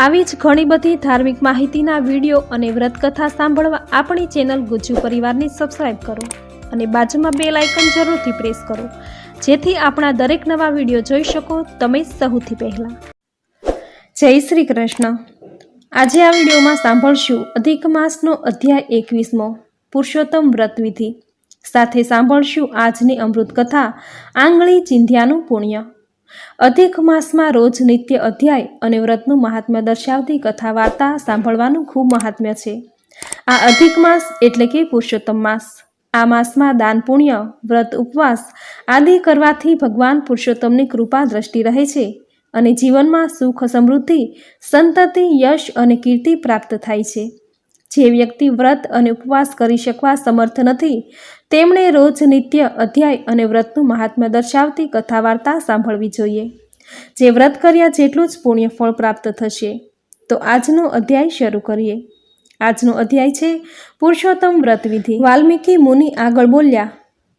આવી જ ઘણી બધી ધાર્મિક માહિતીના વીડિયો અને વ્રતકથા સાંભળવા આપણી ચેનલ ગુજ્જુ પરિવારને સબસ્ક્રાઈબ કરો અને બાજુમાં બે લાઇકન જરૂરથી પ્રેસ કરો. જેથી આપણા દરેક નવા વીડિયો જોઈ શકો તમે સૌથી પહેલાં. જય શ્રી કૃષ્ણ. આજે આ વિડીયોમાં સાંભળશું અધિક માસનો અધ્યાય એકવીસમો, પુરુષોત્તમ વ્રત વિધિ. સાથે સાંભળશું આજની અમૃત કથા આંગળી ચિંધ્યાનું પુણ્ય. અધિક માસમાં રોજ નિત્ય અધ્યાય અને વ્રતનું મહાત્મ્ય દર્શાવતી કથા વાર્તા સાંભળવાનું ખૂબ મહાત્મ્ય છે. આ અધિક માસ એટલે કે પુરુષોત્તમ માસ. આ માસમાં દાન, પુણ્ય, વ્રત, ઉપવાસ આદિ કરવાથી ભગવાન પુરુષોત્તમની કૃપા દ્રષ્ટિ રહે છે અને જીવનમાં સુખ સમૃદ્ધિ, સંતતિ, યશ અને કીર્તિ પ્રાપ્ત થાય છે. જે વ્યક્તિ વ્રત અને ઉપવાસ કરી શકવા સમર્થ નથી, તેમણે રોજ નિત્ય અધ્યાય અને વ્રતનું મહાત્મ્ય દર્શાવતી કથા વાર્તા સાંભળવી જોઈએ. જે વ્રત કર્યા જેટલું જ પુણ્ય ફળ પ્રાપ્ત થશે. તો આજનો અધ્યાય શરૂ કરીએ. આજનો અધ્યાય છે પુરુષોત્તમ વ્રત વિધિ. વાલ્મીકી મુનિ આગળ બોલ્યા,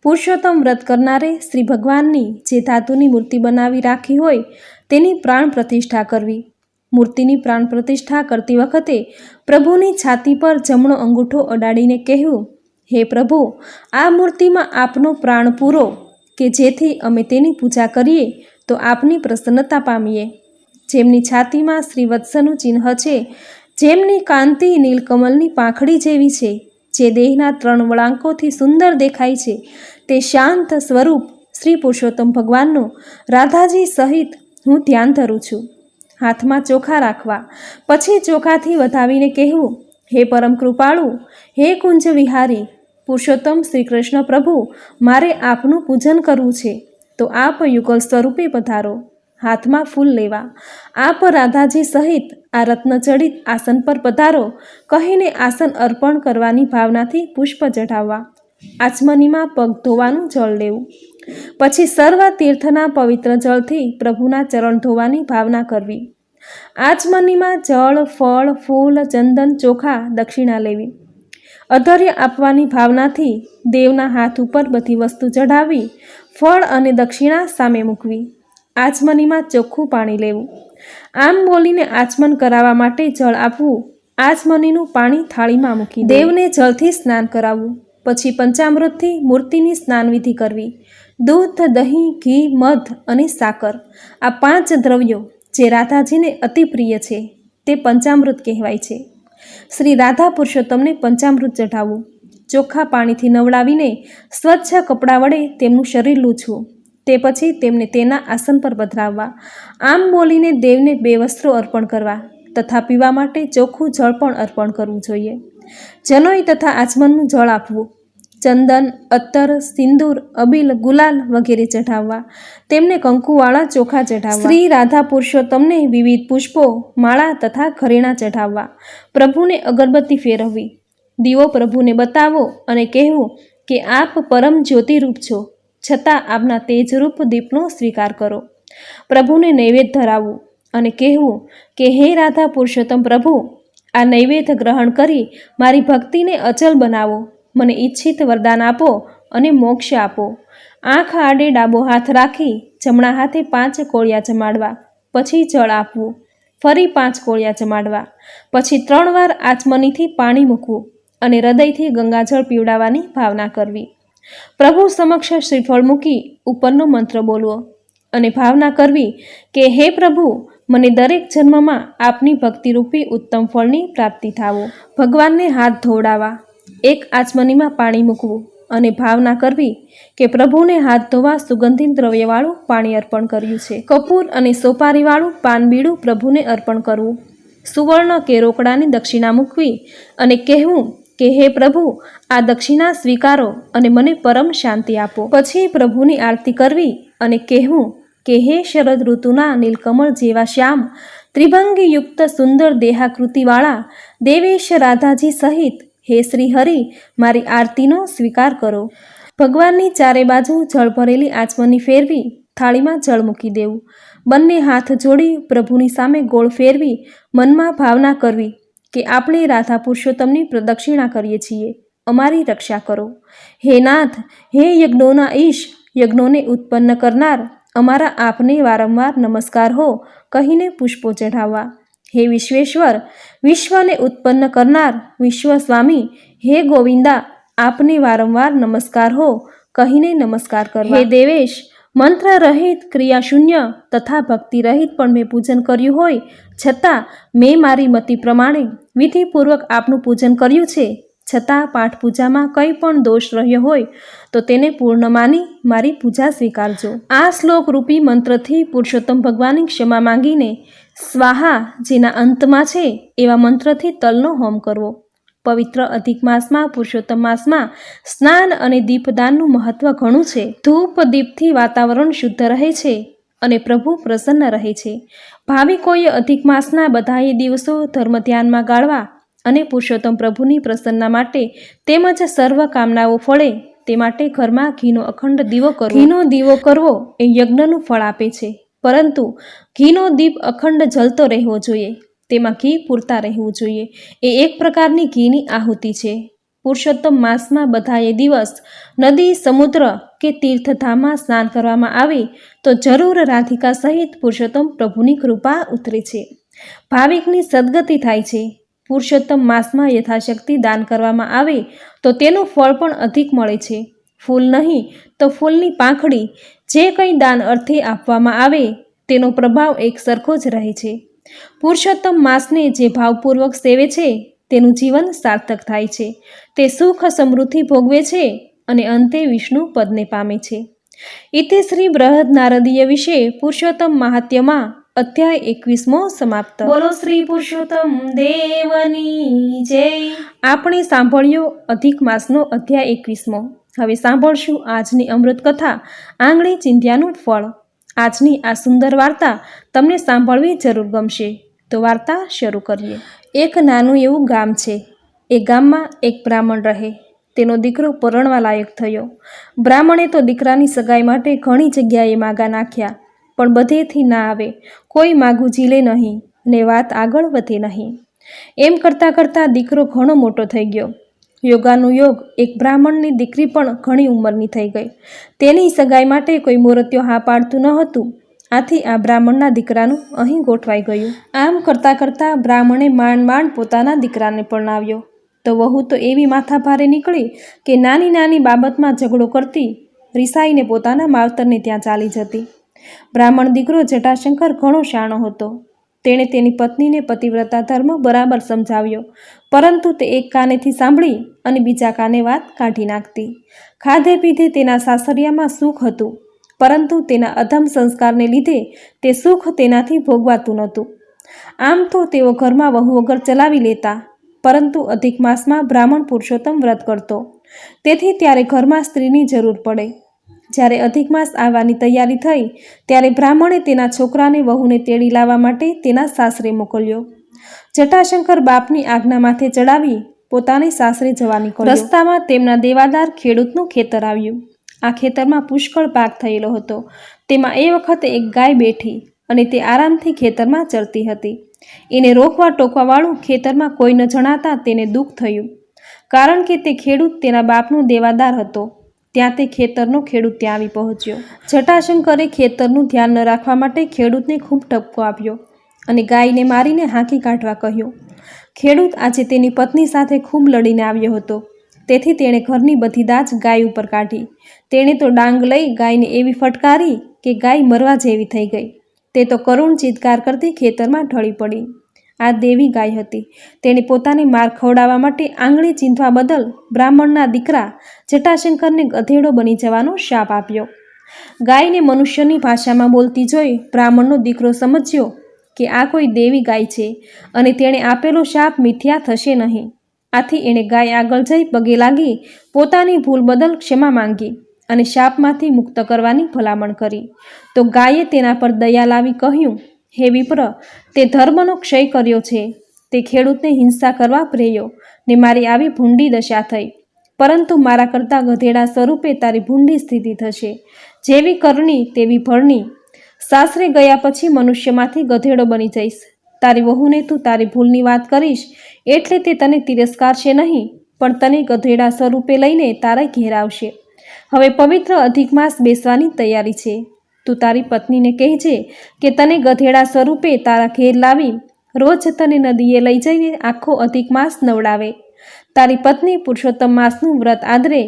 પુરુષોત્તમ વ્રત કરનારે શ્રી ભગવાનની જે ધાતુની મૂર્તિ બનાવી રાખી હોય, તેની પ્રાણ પ્રતિષ્ઠા કરવી. મૂર્તિની પ્રાણ પ્રતિષ્ઠા કરતી વખતે પ્રભુની છાતી પર જમણો અંગૂઠો અડાડીને કહેવું, હે પ્રભુ, આ મૂર્તિમાં આપનો પ્રાણ પૂરો, કે જેથી અમે તેની પૂજા કરીએ, તો આપની પ્રસન્નતા પામીએ. જેમની છાતીમાં શ્રી વત્સનું ચિહ્ન છે, જેમની કાંતિ નીલકમલની પાંખડી જેવી છે, જે દેહના ત્રણ વળાંકોથી સુંદર દેખાય છે, તે શાંત સ્વરૂપ શ્રી પુરુષોત્તમ ભગવાનનું રાધાજી સહિત હું ધ્યાન ધરું છું. હાથમાં ચોખા રાખવા. પછી ચોખાથી વધાવીને કહેવું, હે પરમ કૃપાળુ, હે કુંજ વિહારી, પુરુષોત્તમ શ્રી કૃષ્ણ પ્રભુ, મારે આપનું પૂજન કરવું છે. તો આપ યુગલ સ્વરૂપે પધારો. હાથમાં ફૂલ લેવા. આપ રાધાજી સહિત આ રત્નચડિત આસન પર પધારો. કહીને આસન અર્પણ કરવાની ભાવનાથી પુષ્પ ચઢાવવા. આચમનીમાં પગ ધોવાનું જળ લેવું. પછી સર્વ તીર્થના પવિત્ર જળથી પ્રભુના ચરણ ધોવાની ભાવના કરવી. આચમનીમાં જળ, ફળ, ફૂલ, ચંદન, ચોખા દક્ષિણા લેવી. અધર્ય આપવાની ભાવનાથી દેવના હાથ ઉપર બધી વસ્તુ ચઢાવી, ફળ અને દક્ષિણા સામે મૂકવી. આચમનીમાં ચોખ્ખું પાણી લેવું. આમ બોલીને આચમન કરાવવા માટે જળ આપવું. આચમનીનું પાણી થાળીમાં મૂકી દેવને જળથી સ્નાન કરાવવું. પછી પંચામૃતથી મૂર્તિની સ્નાનવિધિ કરવી, દૂધ, દહીં, ઘી, મધ અને સાકર. આ પાંચ દ્રવ્યો જે રાધાજીને અતિ પ્રિય છે, તે પંચામૃત કહેવાય છે. શ્રી રાધા પુરુષોત્તમને પંચામૃત ચઢાવવું ચોખ્ખા પાણીથી નવડાવીને સ્વચ્છ કપડાં વડે તેમનું શરીર લૂછવું. તે પછી તેમને તેના આસન પર પધરાવવા. આમ બોલીને દેવને બે વસ્ત્રો અર્પણ કરવા તથા પીવા માટે ચોખ્ખું જળ પણ અર્પણ કરવું જોઈએ. જનોઈ તથા આચમનનું જળ આપવું. ચંદન અત્તર સિંદૂર, અબીલ, ગુલાલ વગેરે ચઢાવવા. તેમને કંકુવાળા ચોખા ચઢાવવા. શ્રી રાધા પુરુષોત્તમને વિવિધ પુષ્પો, માળા તથા ઘરેણા ચઢાવવા. પ્રભુને અગરબત્તી ફેરવવી. દીવો પ્રભુને બતાવો અને કહેવું કે આપ પરમ જ્યોતિરૂપ છો. છતાં આપના તેજરૂપ દીપનો સ્વીકાર કરો. પ્રભુને નૈવેદ્ય ધરાવવું અને કહેવું કે, હે રાધા પુરુષોત્તમ પ્રભુ, આ નૈવેદ્ય ગ્રહણ કરી મારી ભક્તિને અચલ બનાવો. મને ઈચ્છિત વરદાન આપો અને મોક્ષ આપો. આંખ આડે ડાબો હાથ રાખી જમણા હાથે પાંચ કોળિયા જમાડવા, પછી જળ આપવું, ફરી પાંચ કોળિયા જમાડવા, પછી ત્રણ વાર આચમનીથી પાણી મૂકવું અને હૃદયથી ગંગાજળ પીવડાવવાની ભાવના કરવી. પ્રભુ સમક્ષ શ્રીફળ મૂકી ઉપરનો મંત્ર બોલવો અને ભાવના કરવી કે, હે પ્રભુ, મને દરેક જન્મમાં આપની ભક્તિરૂપી ઉત્તમ ફળની પ્રાપ્તિ થાવો. ભગવાનને હાથ ધોવડાવવા એક આચમનીમાં પાણી મૂકવું અને ભાવના કરવી કે પ્રભુને હાથ ધોવા સુગંધિત દ્રવ્યવાળું પાણી અર્પણ કર્યું છે. કપૂર અને સોપારીવાળું પાનબીડું પ્રભુને અર્પણ કરવું. સુવર્ણ કે રોકડાની દક્ષિણા મૂકવી અને કહેવું કે, હે પ્રભુ, આ દક્ષિણા સ્વીકારો અને મને પરમ શાંતિ આપો. પછી પ્રભુની આરતી કરવી અને કહેવું કે, હે શરદ ઋતુના નીલકમળ જેવા શ્યામ ત્રિભંગીયુક્ત સુંદર દેહાકૃતિવાળા દેવેશ રાધાજી સહિત હે શ્રી હરિ, મારી આરતીનો સ્વીકાર કરો. ભગવાનની ચારે બાજુ જળ ભરેલી આચમની ફેરવી થાળીમાં જળ મૂકી દેવું. બંને હાથ જોડી પ્રભુની સામે ગોળ ફેરવી મનમાં ભાવના કરવી કે આપણે રાધા પુરુષોત્તમની પ્રદક્ષિણા કરીએ છીએ. અમારી રક્ષા કરો. હે નાથ, હે યજ્ઞોના ઈશ, યજ્ઞોને ઉત્પન્ન કરનાર, અમારા આપને વારંવાર નમસ્કાર હો, કહીને પુષ્પો ચઢાવવા. હે વિશ્વેશ્વર, વિશ્વને ઉત્પન્ન કરનાર વિશ્વ સ્વામી હે ગોવિંદા, આપને વારંવાર નમસ્કાર હો, કહીને નમસ્કાર કરવા. હે દેવેશ મંત્ર રહિત ક્રિયાશૂન્ય તથા ભક્તિ રહિત પણ મેં પૂજન કર્યું હોય, છતાં મેં મારી મતિ પ્રમાણે વિધિપૂર્વક આપનું પૂજન કર્યું છે, છતાં પાઠ પૂજામાં કંઈ પણ દોષ રહ્યો હોય તો તેને પૂર્ણ માની મારી પૂજા સ્વીકારજો. આ શ્લોક રૂપી મંત્રથી પુરુષોત્તમ ભગવાનની ક્ષમા માંગીને, સ્વાહા જેના અંતમાં છે એવા મંત્રથી તલનો હોમ કરવો. પવિત્ર અધિક માસમાં, પુરુષોત્તમ માસમાં, સ્નાન અને દીપદાનનું મહત્વ ઘણું છે. ધૂપ દીપથી વાતાવરણ શુદ્ધ રહે છે અને પ્રભુ પ્રસન્ન રહે છે. ભાવિકોએ અધિક માસના બધાએ દિવસો ધર્મ ધ્યાનમાં ગાળવા અને પુરુષોત્તમ પ્રભુની પ્રસન્નતા માટે તેમજ સર્વ કામનાઓ ફળે તે માટે ઘરમાં ઘીનો અખંડ દીવો કરવો. ઘીનો દીવો કરવો એ યજ્ઞનું ફળ આપે છે. પરંતુ ઘીનો દીપ અખંડ જલતો રહેવો જોઈએ. તેમાં ઘી પૂરતા રહેવું જોઈએ. એ એક પ્રકારની ઘીની આહુતિ છે. પુરુષોત્તમ માસમાં બધાએ દિવસ નદી, સમુદ્ર કે તીર્થધામમાં સ્નાન કરવામાં આવે તો જરૂર રાધિકા સહિત પુરુષોત્તમ પ્રભુની કૃપા ઉતરે છે. ભાવિકની સદગતિ થાય છે. પુરુષોત્તમ માસમાં યથાશક્તિ દાન કરવામાં આવે, તો તેનું ફળ પણ અધિક મળે છે. ફૂલ નહીં, તો ફૂલની પાંખડી જે કંઈ દાન અર્થે આપવામાં આવે, તેનો પ્રભાવ એક સરખો જ રહે છે. પુરુષોત્તમ માસને જે ભાવપૂર્વક સેવે છે, તેનું જીવન સાર્થક થાય છે. તે સુખ સમૃદ્ધિ ભોગવે છે અને અંતે વિષ્ણુ પદને પામે છે. ઇતિ શ્રી બૃહદ નારદીય વિશે પુરુષોત્તમ માહાત્યમાં અધ્યાય એકવીસમો સમાપ્ત. બોલો શ્રી પુરુષોત્તમ દેવની જય. આપણે સાંભળ્યો અધિક માસનો અધ્યાય એકવીસમો. હવે સાંભળશું આજની અમૃત કથા આંગળી ચિંધ્યાનું ફળ. આજની આ સુંદર વાર્તા તમને સાંભળવી જરૂર ગમશે. તો વાર્તા શરૂ કરીએ. એક નાનું એવું ગામ છે. એ ગામમાં એક બ્રાહ્મણ રહે. તેનો દીકરો પરણવા લાયક થયો. બ્રાહ્મણે તો દીકરાની સગાઈ માટે ઘણી જગ્યાએ માગા નાખ્યા. પણ બધેથી ના આવે. કોઈ માગું ઝીલે નહીં ને વાત આગળ વધે નહીં. એમ કરતાં કરતાં દીકરો ઘણો મોટો થઈ ગયો. યોગાનું યોગ એક બ્રાહ્મણની દીકરી પણ ઘણી ઉંમરની થઈ ગઈ. તેની સગાઈ માટે કોઈ મૂર્તિઓ હા પાડતું ન હતું. આથી આ બ્રાહ્મણના દીકરાનું અહીં ગોઠવાઈ ગયું. આમ કરતાં કરતાં બ્રાહ્મણે માંડ માંડ પોતાના દીકરાને પરણાવ્યો. તો વહુ તો એવી માથાભારે નીકળી કે નાની નાની બાબતમાં ઝઘડો કરતી, રિસાઈને પોતાના માવતરને ત્યાં ચાલી જતી. બ્રાહ્મણ દીકરો જટાશંકર ઘણો શાણો હતો. તેણે તેની પત્નીને પતિવ્રતા ધર્મ બરાબર સમજાવ્યો. પરંતુ તે એક કાનેથી સાંભળી અને બીજા કાને વાત કાઢી નાખતી. ખાધે પીધે તેના સાસરિયામાં સુખ હતું. પરંતુ તેના અધમ સંસ્કારને લીધે તે સુખ તેનાથી ભોગવાતું નહોતું. આમ તો તેઓ ઘરમાં વહુ વગર ચલાવી લેતા, પરંતુ અધિક માસમાં બ્રાહ્મણ પુરુષોત્તમ વ્રત કરતો. તેથી ત્યારે ઘરમાં સ્ત્રીની જરૂર પડે. જ્યારે અધિક માસ આવવાની તૈયારી થઈ, ત્યારે બ્રાહ્મણે તેના છોકરાને વહુને તેડી લાવવા માટે તેના સાસરે મોકલ્યો. જટાશંકર બાપની આજ્ઞા માથે ચડાવી પોતાની સાસરે જવા નીકળ્યો. રસ્તામાં તેમના દેવાદાર ખેડૂતનું ખેતર આવ્યું. આ ખેતરમાં પુષ્કળ પાક થયેલો હતો. તેમાં એ વખતે એક ગાય બેઠી અને તે આરામથી ખેતરમાં ચરતી હતી. એને રોકવા ટોકવાવાળું ખેતરમાં કોઈ ન જણાતા તેને દુઃખ થયું. કારણ કે તે ખેડૂત તેના બાપનો દેવાદાર હતો. ત્યાં તે ખેતરનો ખેડૂત ત્યાં આવી પહોંચ્યો. જટાશંકરે ખેતરનું ધ્યાન ન રાખવા માટે ખેડૂતને ખૂબ ટપકો આપ્યો અને ગાયને મારીને હાંકી કાઢવા કહ્યું. ખેડૂત આજે તેની પત્ની સાથે ખૂબ લડીને આવ્યો હતો. તેથી તેણે ઘરની બધી દાજ ગાય ઉપર કાઢી. તેણે તો ડાંગ લઈ ગાયને એવી ફટકારી કે ગાય મરવા જેવી થઈ ગઈ. તે તો કરુણ ચિત્કાર કરતી ખેતરમાં ઢળી પડી. આ દેવી ગાય હતી. તેણે પોતાની માર ખવડાવવા માટે આંગળી ચીંધવા બદલ બ્રાહ્મણના દીકરા જટાશંકરને ગધેડો બની જવાનો શાપ આપ્યો. ગાયને મનુષ્યની ભાષામાં બોલતી જોઈ બ્રાહ્મણનો દીકરો સમજ્યો કે આ કોઈ દેવી ગાય છે અને તેણે આપેલો શાપ મિથ્યા થશે નહીં. આથી એણે ગાય આગળ જઈ પગે લાગી પોતાની ભૂલ બદલ ક્ષમા માંગી અને શાપમાંથી મુક્ત કરવાની ભલામણ કરી. તો ગાયે તેના પર દયા લાવી કહ્યું હે વિપ્ર, તે ધર્મનો ક્ષય કર્યો છે. તે ખેડૂતને હિંસા કરવા પ્રેર્યો ને મારી આવી ભૂંડી દશા થઈ. પરંતુ મારા કરતાં ગધેડા સ્વરૂપે તારી ભૂંડી સ્થિતિ થશે. જેવી કરણી, તેવી ભરણી. સાસરે ગયા પછી મનુષ્યમાંથી ગધેડો બની જઈશ. તારી વહુને તું તારી ભૂલની વાત કરીશ એટલે તે તને તિરસ્કારશે નહીં, પણ તને ગધેડા સ્વરૂપે લઈને તારા ઘેર આવશે. હવે પવિત્ર અધિક માસ બેસવાની તૈયારી છે. તું તારી પત્નીને કહેજે કે તને ગધેડા સ્વરૂપે તારા ઘેર લાવી રોજ તને નદીએ લઈ જઈને આખો અધિક માસ નવડાવે. તારી પત્ની પુરુષોત્તમ માસનું વ્રત આદરે,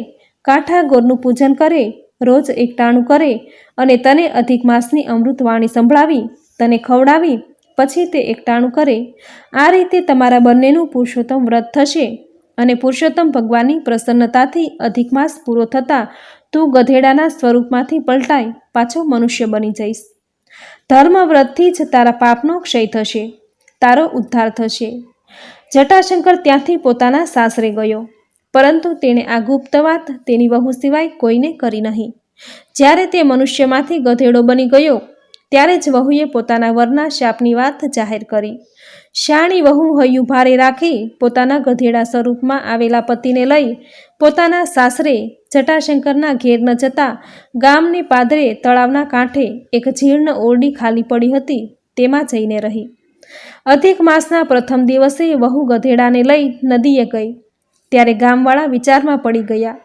કાંઠા ગોરનું પૂજન કરે, રોજ એકટાણું કરે અને તને અધિક માસની અમૃતવાણી સંભળાવી, તને ખવડાવી, પછી તે એકટાણું કરે. આ રીતે તમારા બંનેનું પુરુષોત્તમ વ્રત થશે અને પુરુષોત્તમ ભગવાનની પ્રસન્નતાથી અધિક માસ પૂરો થતાં તું ગધેડાના સ્વરૂપમાંથી પલટાઈ પાછો મનુષ્ય બની જઈશ. ધર્મવ્રતથી જ તારા પાપનો ક્ષય થશે, તારો ઉદ્ધાર થશે. જટાશંકર ત્યાંથી પોતાના સાસરે ગયો, પરંતુ તેણે આ ગુપ્ત વાત તેની વહુ સિવાય કોઈને કરી નહીં. જ્યારે તે મનુષ્યમાંથી ગધેડો બની ગયો, ત્યારે જ વહુએ પોતાના વરના શાપની વાત જાહેર કરી. શાણી વહુ હૈયું ભારે રાખી પોતાના ગધેડા સ્વરૂપમાં આવેલા પતિને લઈ પોતાના સાસરે જટાશંકરના ઘેર ન જતા ગામની પાદરે તળાવના કાંઠે એક જીર્ણ ઓરડી ખાલી પડી હતી, તેમાં જઈને રહી. અધિક માસના પ્રથમ દિવસે વહુ ગધેડાને લઈ નદીએ ગઈ. ત્યારે ગામવાળા વિચારમાં પડી ગયા.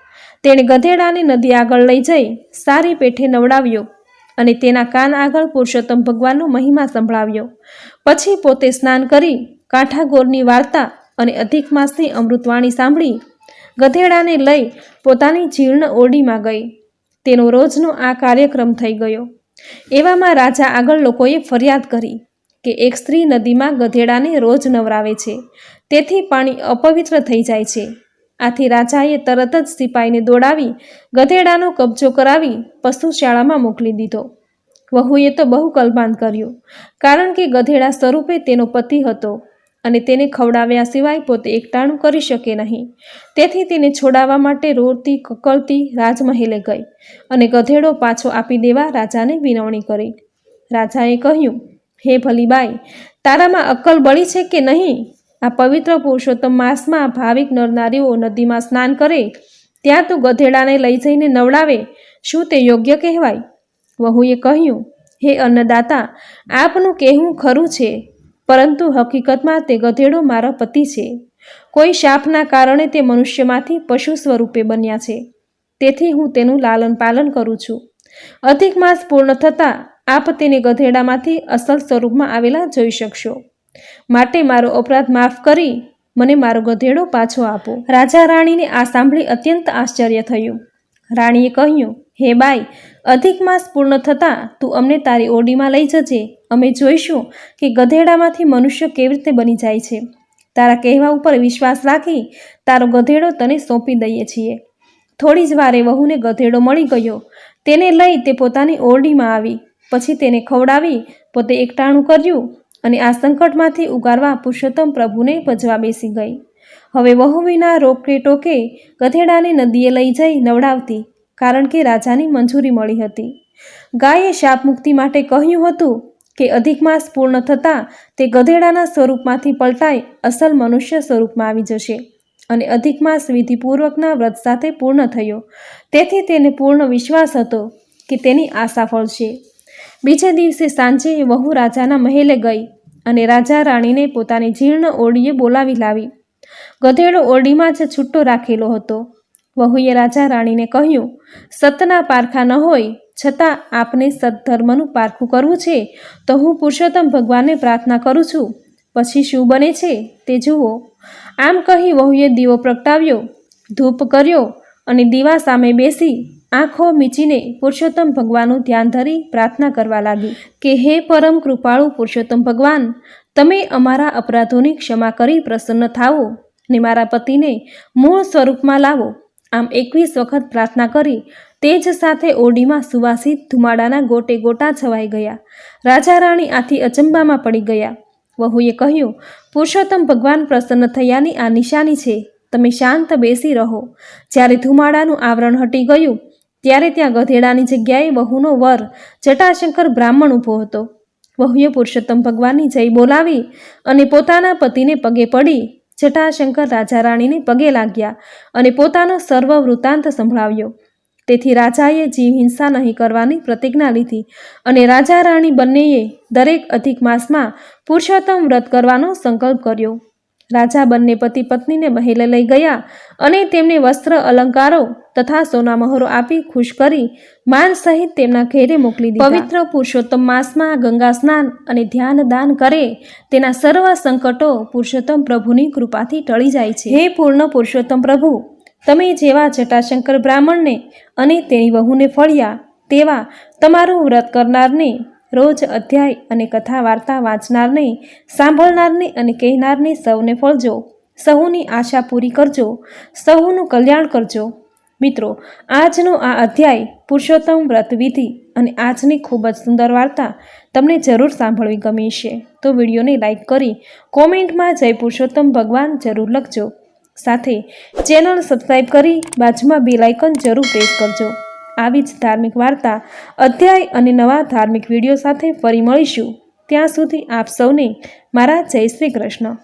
તેણે ગધેડાને નદી આગળ લઈ જઈ સારી પેઠે નવડાવ્યો. અને તેના કાન આગળ પુરુષોત્તમ ભગવાનનો મહિમા સંભળાવ્યો. પછી પોતે સ્નાન કરી, કાંઠાગોરની વાર્તા અને અધિક માસની અમૃતવાણી સાંભળી, ગધેડાને લઈ પોતાની જીર્ણ ઓરડીમાં ગઈ. તેનો રોજનો આ કાર્યક્રમ થઈ ગયો. એવામાં રાજા આગળ લોકોએ ફરિયાદ કરી કે એક સ્ત્રી નદીમાં ગધેડાને રોજ નવરાવે છે. તેથી પાણી અપવિત્ર થઈ જાય છે. આથી રાજાએ તરત જ સિપાઈને દોડાવી, ગધેડાનો કબજો કરાવી પશુશાળામાં મોકલી દીધો. વહુએ તો બહુ કલબાન કર્યું, કારણ કે ગધેડા સ્વરૂપે તેનો પતિ હતો અને તેને ખવડાવ્યા સિવાય પોતે એકટાણું કરી શકે નહીં. તેથી તેને છોડાવવા માટે રોડતી કકળતી રાજમહેલે ગઈ અને ગધેડો પાછો આપી દેવા રાજાને વિનવણી કરી. રાજાએ કહ્યું, હે ભલીબાઈ, તારામાં અક્કલ બળી છે કે નહીં? આ પવિત્ર પુરુષોત્તમ માસમાં ભાવિક નરનારીઓ નદીમાં સ્નાન કરે, ત્યાં તું ગધેડાને લઈ જઈને નવડાવે, શું તે યોગ્ય કહેવાય? વહુએ કહ્યું, હે અન્નદાતા, આપનું કહેવું ખરું છે, પરંતુ હકીકતમાં તે ગધેડો મારો પતિ છે. કોઈ શાપના કારણે તે મનુષ્યમાંથી પશુ સ્વરૂપે બન્યા છે. તેથી હું તેનું લાલન પાલન કરું છું. અધિક માસ પૂર્ણ થતાં આપ તેને ગધેડામાંથી અસલ સ્વરૂપમાં આવેલા જોઈ શકશો. માટે મારો અપરાધ માફ કરી, મને મારો ગધેડો પાછો આપો. રાજા રાણીને આ સાંભળી અત્યંત આશ્ચર્ય થયું. રાણીએ કહ્યું, હે બાઈ, અધિક માસ પૂર્ણ થતાં તું અમને તારી ઓરડીમાં લઈ જજે. અમે જોઈશું કે ગધેડામાંથી મનુષ્ય કેવી રીતે બની જાય છે. તારા કહેવા ઉપર વિશ્વાસ રાખી તારો ગધેડો તને સોંપી દઈએ છીએ. થોડી જ વારે વહુને ગધેડો મળી ગયો. તેને લઈ તે પોતાની ઓરડીમાં આવી. પછી તેને ખવડાવી, પોતે એકટાણું કર્યું અને આ સંકટમાંથી ઉગારવા પુરુષોત્તમ પ્રભુને ભજવા બેસી ગઈ. હવે વહુ વિના રોકે ટોકે ગધેડાને નદીએ લઈ જઈ નવડાવતી, કારણ કે રાજાની મંજૂરી મળી હતી. ગાયે શાપ મુક્તિ માટે કહ્યું હતું કે અધિક માસ પૂર્ણ થતાં તે ગધેડાના સ્વરૂપમાંથી પલટાઈ અસલ મનુષ્ય સ્વરૂપમાં આવી જશે અને અધિક માસ વિધિપૂર્વકના વ્રત સાથે પૂર્ણ થયો. તેથી તેને પૂર્ણ વિશ્વાસ હતો કે તેની આશા ફળશે બીજે દિવસે સાંજે વહુ રાજાના મહેલે ગઈ અને રાજા રાણીને પોતાની જીર્ણ ઓડીએ બોલાવી લાવી. ગધેડો ઓરડીમાં જ છૂટો રાખેલો હતો. વહુએ રાજા રાણીને કહ્યું, સતના પારખા ન હોય, છતાં આપને સત્ધર્મનું પારખું કરવું છે, તો હું પુરુષોત્તમ ભગવાનને પ્રાર્થના કરું છું. પછી શું બને છે તે જુઓ. આમ કહી વહુએ દીવો પ્રગટાવ્યો, ધૂપ કર્યો અને દીવા સામે બેસી આંખો મીચીને પુરુષોત્તમ ભગવાનનું ધ્યાન ધરી પ્રાર્થના કરવા લાગી કે હે પરમ કૃપાળુ પુરુષોત્તમ ભગવાન, તમે અમારા અપરાધોની ક્ષમા કરી પ્રસન્ન થાઓ ને મારા પતિને મૂળ સ્વરૂપમાં લાવો. આમ એકવીસ વખત પ્રાર્થના કરી તે જ સાથે ઓરડીમાં સુવાસિત ધુમાડાના ગોટે ગોટા છવાઈ ગયા. રાજા રાણી આથી અચંબામાં પડી ગયા. વહુએ કહ્યું, પુરુષોત્તમ ભગવાન પ્રસન્ન થયાની આ નિશાની છે. તમે શાંત બેસી રહો. જ્યારે ધુમાડાનું આવરણ હટી ગયું ત્યારે ત્યાં ગધેડાની જગ્યાએ વહુનો વર જટાશંકર બ્રાહ્મણ ઊભો હતો. વહુએ પુરુષોત્તમ ભગવાનની જય બોલાવી અને પોતાના પતિને પગે પડી જટાશંકર રાજા રાણીને પગે લાગ્યા અને પોતાનો સર્વ વૃત્તાંત સંભળાવ્યો. તેથી રાજાએ જીવ હિંસા નહીં કરવાની પ્રતિજ્ઞા લીધી અને રાજા રાણી બંનેએ દરેક અધિક માસમાં પુરુષોત્તમ વ્રત કરવાનો સંકલ્પ કર્યો. રાજા બંને પતિ પત્નીને મહેલે લઈ ગયા અને તેમને વસ્ત્ર, અલંકારો તથા સોના મહોરો આપી ખુશ કરી માન સહિત તેમના ઘેરે મોકલી દીધા. પવિત્ર પુરુષોત્તમ માસમાં ગંગા સ્નાન અને ધ્યાન દાન કરે તેના સર્વ સંકટો પુરુષોત્તમ પ્રભુની કૃપાથી ટળી જાય છે. હે પૂર્ણ પુરુષોત્તમ પ્રભુ, તમે જેવા જટાશંકર બ્રાહ્મણને અને તેની વહુને ફળ્યા તેવા તમારું વ્રત કરનારને રોજ અધ્યાય અને કથા વાર્તા વાંચનારને સાંભળનારને અને કહેનારને સૌને ફળજો સહુની આશા પૂરી કરજો. સહુનું કલ્યાણ કરજો. મિત્રો, આજનો આ અધ્યાય પુરુષોત્તમ વ્રત વિધિ અને આજની ખૂબ જ સુંદર વાર્તા તમને જરૂર સાંભળવી ગમી છે, તો વિડીયોને લાઇક કરી કોમેન્ટમાં જય પુરુષોત્તમ ભગવાન જરૂર લખજો. સાથે ચેનલ સબસ્ક્રાઈબ કરી બાજુમાં બેલ લાઇકન જરૂર પ્રેસ કરજો. આવી જ ધાર્મિક વાર્તા અધ્યાય અને નવા ધાર્મિક વીડિયો સાથે ફરી મળીશું. ત્યાં સુધી આપ સૌને મારા જય શ્રી કૃષ્ણ.